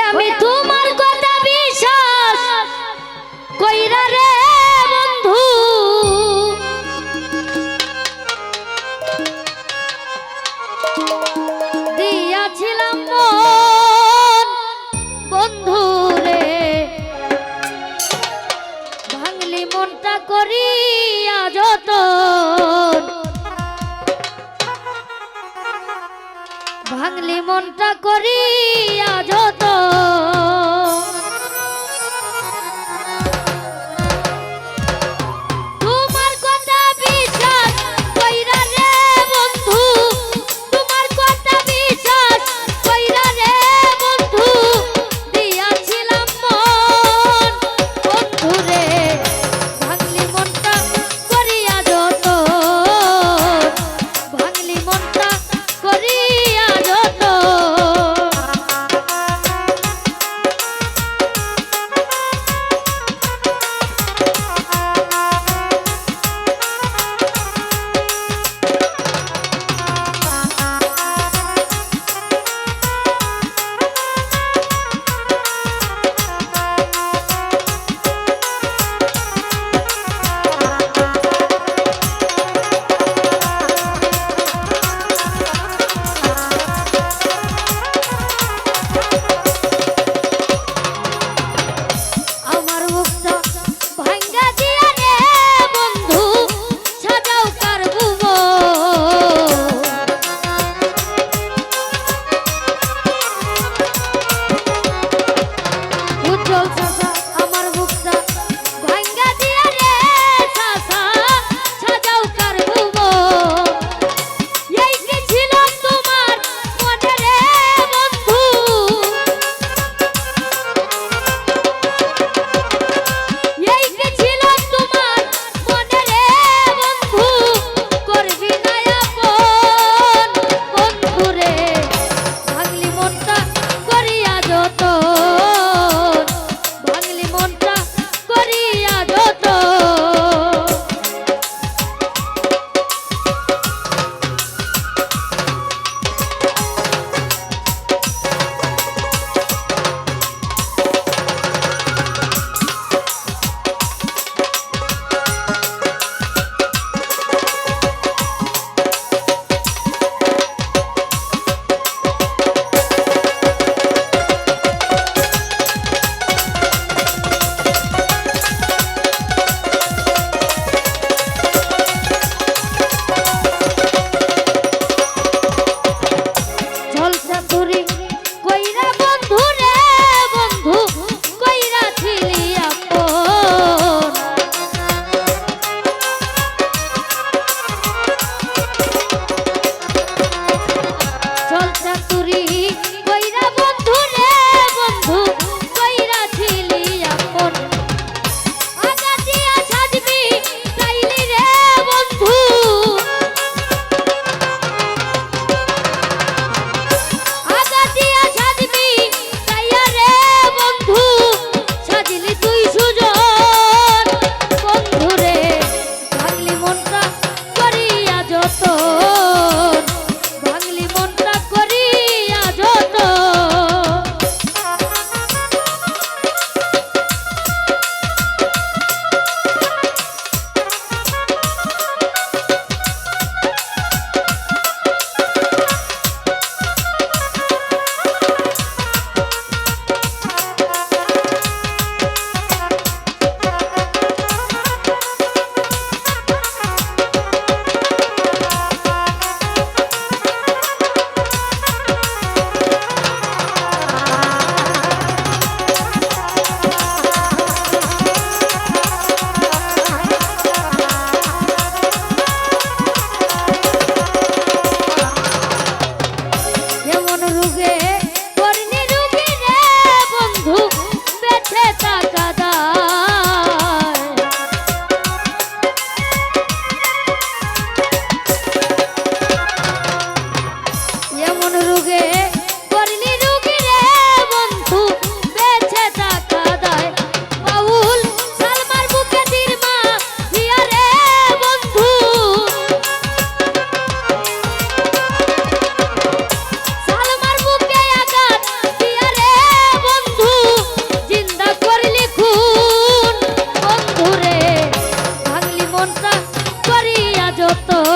আমি বিশ্বাস কইরা বন্ধু। রে। ভাঙলি মনটা করিয়া যত ভাঙলি মনটা করিয়া যত Oh. そ。foto.